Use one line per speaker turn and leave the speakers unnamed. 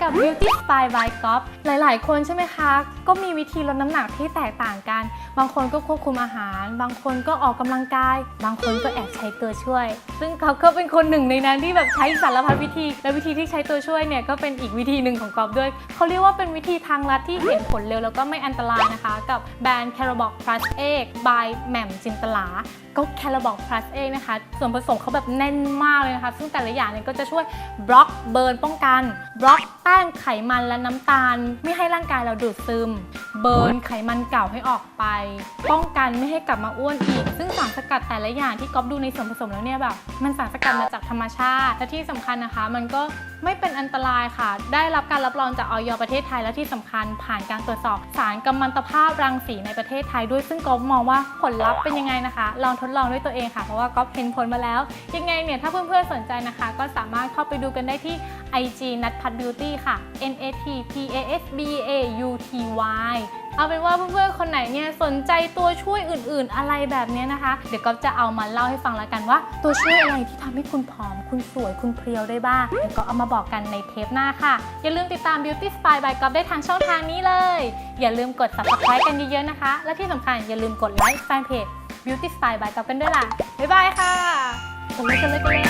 กับ Beauty Spy by g o p หลาย ๆ คนใช่ไหมคะ ก็มีวิธีลดน้ำหนักที่แตกต่างกัน บางคนก็ควบคุมอาหาร บางคนก็ออกกำลังกาย บางคนก็แอบใช้ตัวช่วย ซึ่งเขาก็เป็นคนหนึ่งในนั้นที่แบบใช้สารพัดวิธี และวิธีที่ใช้ตัวช่วยเนี่ยก็เป็นอีกวิธีหนึ่งของกอฟด้วย เขาเรียกว่าเป็นวิธีทางลัดที่เห็นผลเร็วแล้วก็ไม่อันตรายนะคะ กับแบรนด์ c a r a b o x Plus Egg by แหม่มจินตลาก็ c a r a b o x Plus Egg นะคะ ส่วนผสมเขาแบบแน่นมากเลยนะคะ ซึ่งแต่ละอย่างเนี่ยก็จะช่วยบล็อกเบิร์นป้องกัน บล็อก แป้งไขมันและน้ำตาล ไม่ให้ร่างกายเราดูดซึม เบิร์นไขมันเก่าให้ออกไป ป้องกันไม่ให้กลับมาอ้วนอีก ซึ่งสารสกัดแต่ละอย่างที่ก๊อฟดูในส่วนผสมแล้วเนี่ยแบบมันสารสกัดมาจากธรรมชาติ และที่สำคัญนะคะ มันก็ไม่เป็นอันตรายค่ะ ได้รับการรับรองจากออยประเทศไทยและที่สำคัญผ่านการตรวจสอบ สารกัมมันตภาพรังสีในประเทศไทยด้วยซึ่งก๊อฟมองว่าผลลัพธ์เป็นยังไงนะคะ ลองทดลองด้วยตัวเองค่ะเพราะว่าก๊อฟเห็นผลมาแล้ว ยังไงเนี่ยถ้าเพื่อนๆสนใจนะคะ ก็สามารถเข้าไปดูกันได้ที่ IG นัทพัฒ Beauty ค่ะ N A T P A S B A U T Y เอาเป็นว่าเพื่อนๆคนไหนเนี่ยสนใจตัวช่วยอื่นๆอะไรแบบนี้นะคะเดี๋ยวก็จะเอามาเล่าให้ฟังแล้วกันว่า ตัวช่วยอะไรที่ทำให้คุณผอม คุณสวยคุณเพรียวได้บ้างเดี๋ยวก็เอามาบอกกันในเทปหน้าค่ะ อย่าลืมติดตาม Beauty Spy by Gop ได้ทางช่องทางนี้เลย อย่าลืมกด subscribe กันเยอะๆนะคะ และที่สำคัญอย่าลืมกดไลค์แฟนเพจ Beauty Spy by Gop กันด้วยล่ะบ๊ายบายค่ะกันเลยกันเลยกันเลย